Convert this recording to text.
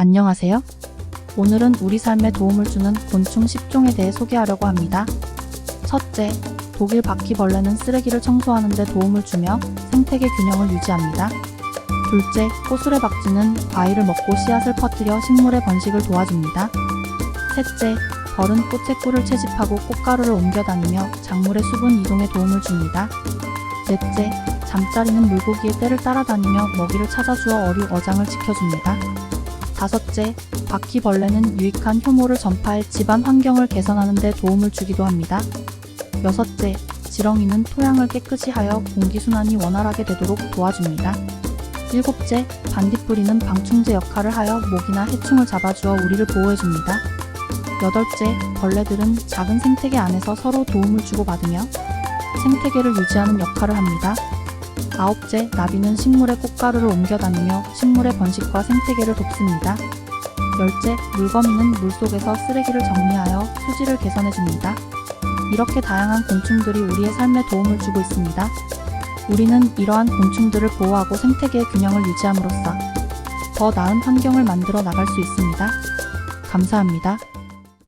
안녕하세요. 오늘은 우리 삶에 도움을 주는 곤충 10종에 대해 소개하려고 합니다. 첫째, 독일 바퀴벌레는 쓰레기를 청소하는 데 도움을 주며 생태계 균형을 유지합니다. 둘째, 꼬수레 박쥐는 과일을 먹고 씨앗을 퍼뜨려 식물의 번식을 도와줍니다. 셋째, 벌은 꽃의 꿀을 채집하고 꽃가루를 옮겨 다니며 작물의 수분 이동에 도움을 줍니다. 넷째, 잠자리는 물고기의 떼를 따라다니며 먹이를 찾아 주어 어류 어장을 지켜줍니다. 다섯째, 바퀴벌레는 유익한 효모를 전파해 집안 환경을 개선하는 데 도움을 주기도 합니다. 여섯째, 지렁이는 토양을 깨끗이 하여 공기순환이 원활하게 되도록 도와줍니다. 일곱째, 반딧불이는 방충제 역할을 하여 모기나 해충을 잡아주어 우리를 보호해줍니다. 여덟째, 벌레들은 작은 생태계 안에서 서로 도움을 주고받으며 생태계를 유지하는 역할을 합니다. 아홉째, 나비는 식물의 꽃가루를 옮겨 다니며 식물의 번식과 생태계를 돕습니다. 열째, 물거미는 물속에서 쓰레기를 정리하여 수질을 개선해줍니다. 이렇게 다양한 곤충들이 우리의 삶에 도움을 주고 있습니다. 우리는 이러한 곤충들을 보호하고 생태계의 균형을 유지함으로써 더 나은 환경을 만들어 나갈 수 있습니다. 감사합니다.